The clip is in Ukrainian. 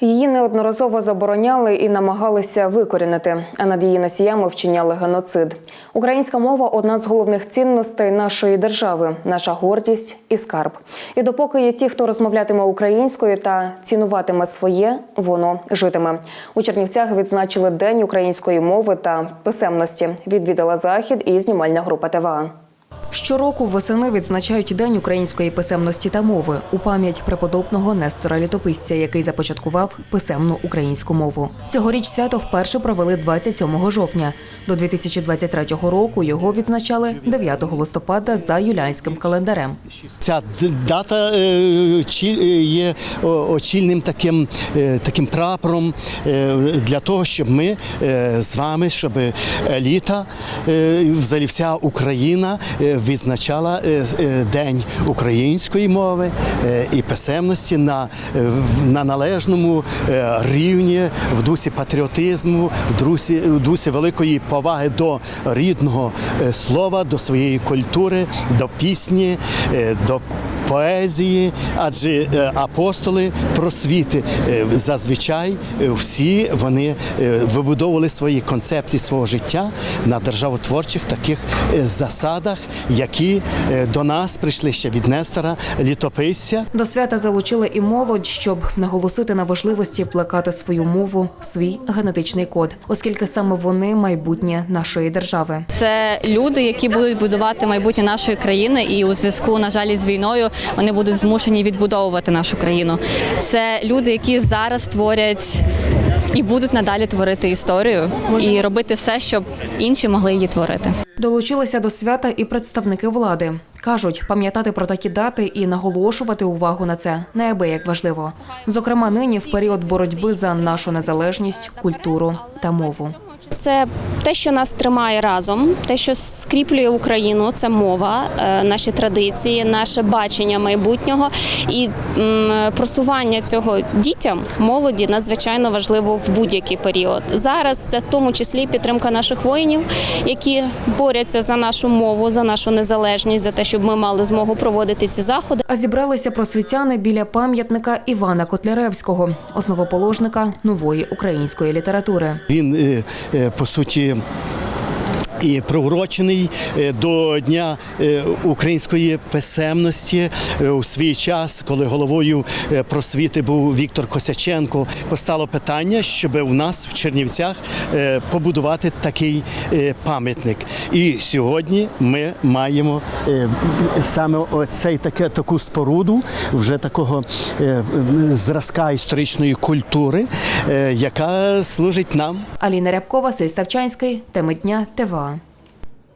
Її неодноразово забороняли і намагалися викорінити, а над її носіями вчиняли геноцид. Українська мова одна з головних цінностей нашої держави, наша гордість і скарб. І допоки є ті, хто розмовлятиме українською та цінуватиме своє, воно житиме. У Чернівцях відзначили День української мови та писемності. Відвідала захід і знімальна група ТВА. Щороку восени відзначають День української писемності та мови у пам'ять преподобного Нестора Літописця, який започаткував писемну українську мову. Цьогоріч свято вперше провели 27 жовтня. До 2023 року його відзначали 9 листопада за юліанським календарем. Ця дата е, е, є очільним таким, е, таким прапором для того, щоб ми з вами, щоб еліта, взагалі вся Україна відзначала е, е, День української мови е, і писемності на, на належному рівні в дусі патріотизму, в дусі, в дусі великої поваги до рідного слова, до своєї культури, до пісні, до поезії, адже е, апостоли просвіти е, зазвичай е, всі вони вибудовували свої концепції свого життя на державотворчих таких засадах, які до нас прийшли ще від Нестора літописця. До свята залучили і молодь, щоб наголосити на важливості плекати свою мову, свій генетичний код, оскільки саме вони майбутнє нашої держави. Це люди, які будуть будувати майбутнє нашої країни, і у зв'язку, на жаль, з війною вони будуть змушені відбудовувати нашу країну. Це люди, які зараз творять і будуть надалі творити історію і робити все, щоб інші могли її творити. Долучилися до свята і представники влади. Кажуть, пам'ятати про такі дати і наголошувати увагу на це неабияк важливо. Зокрема, нині в період боротьби за нашу незалежність, культуру та мову. Це те, що нас тримає разом, те, що скріплює Україну, це мова, е, наші традиції, наше бачення майбутнього і просування цього дітям, молоді надзвичайно важливо в будь-який період. Зараз це в тому числі підтримка наших воїнів, які борються за нашу мову, за нашу незалежність, за те, щоб ми мали змогу проводити ці заходи. А зібралися просвітяни біля пам'ятника Івана Котляревського, основоположника нової української літератури. Він е, по суті. І приурочений е, до Дня е, української писемності Е, у свій час, коли головою просвіти був Віктор Косяченко, постало питання, щоб у нас в Чернівцях побудувати такий пам'ятник. І сьогодні ми маємо саме оцей таке таку споруду, вже такого зразка історичної культури, яка служить нам Аліна Рябкова, Сей теми дня ТВА.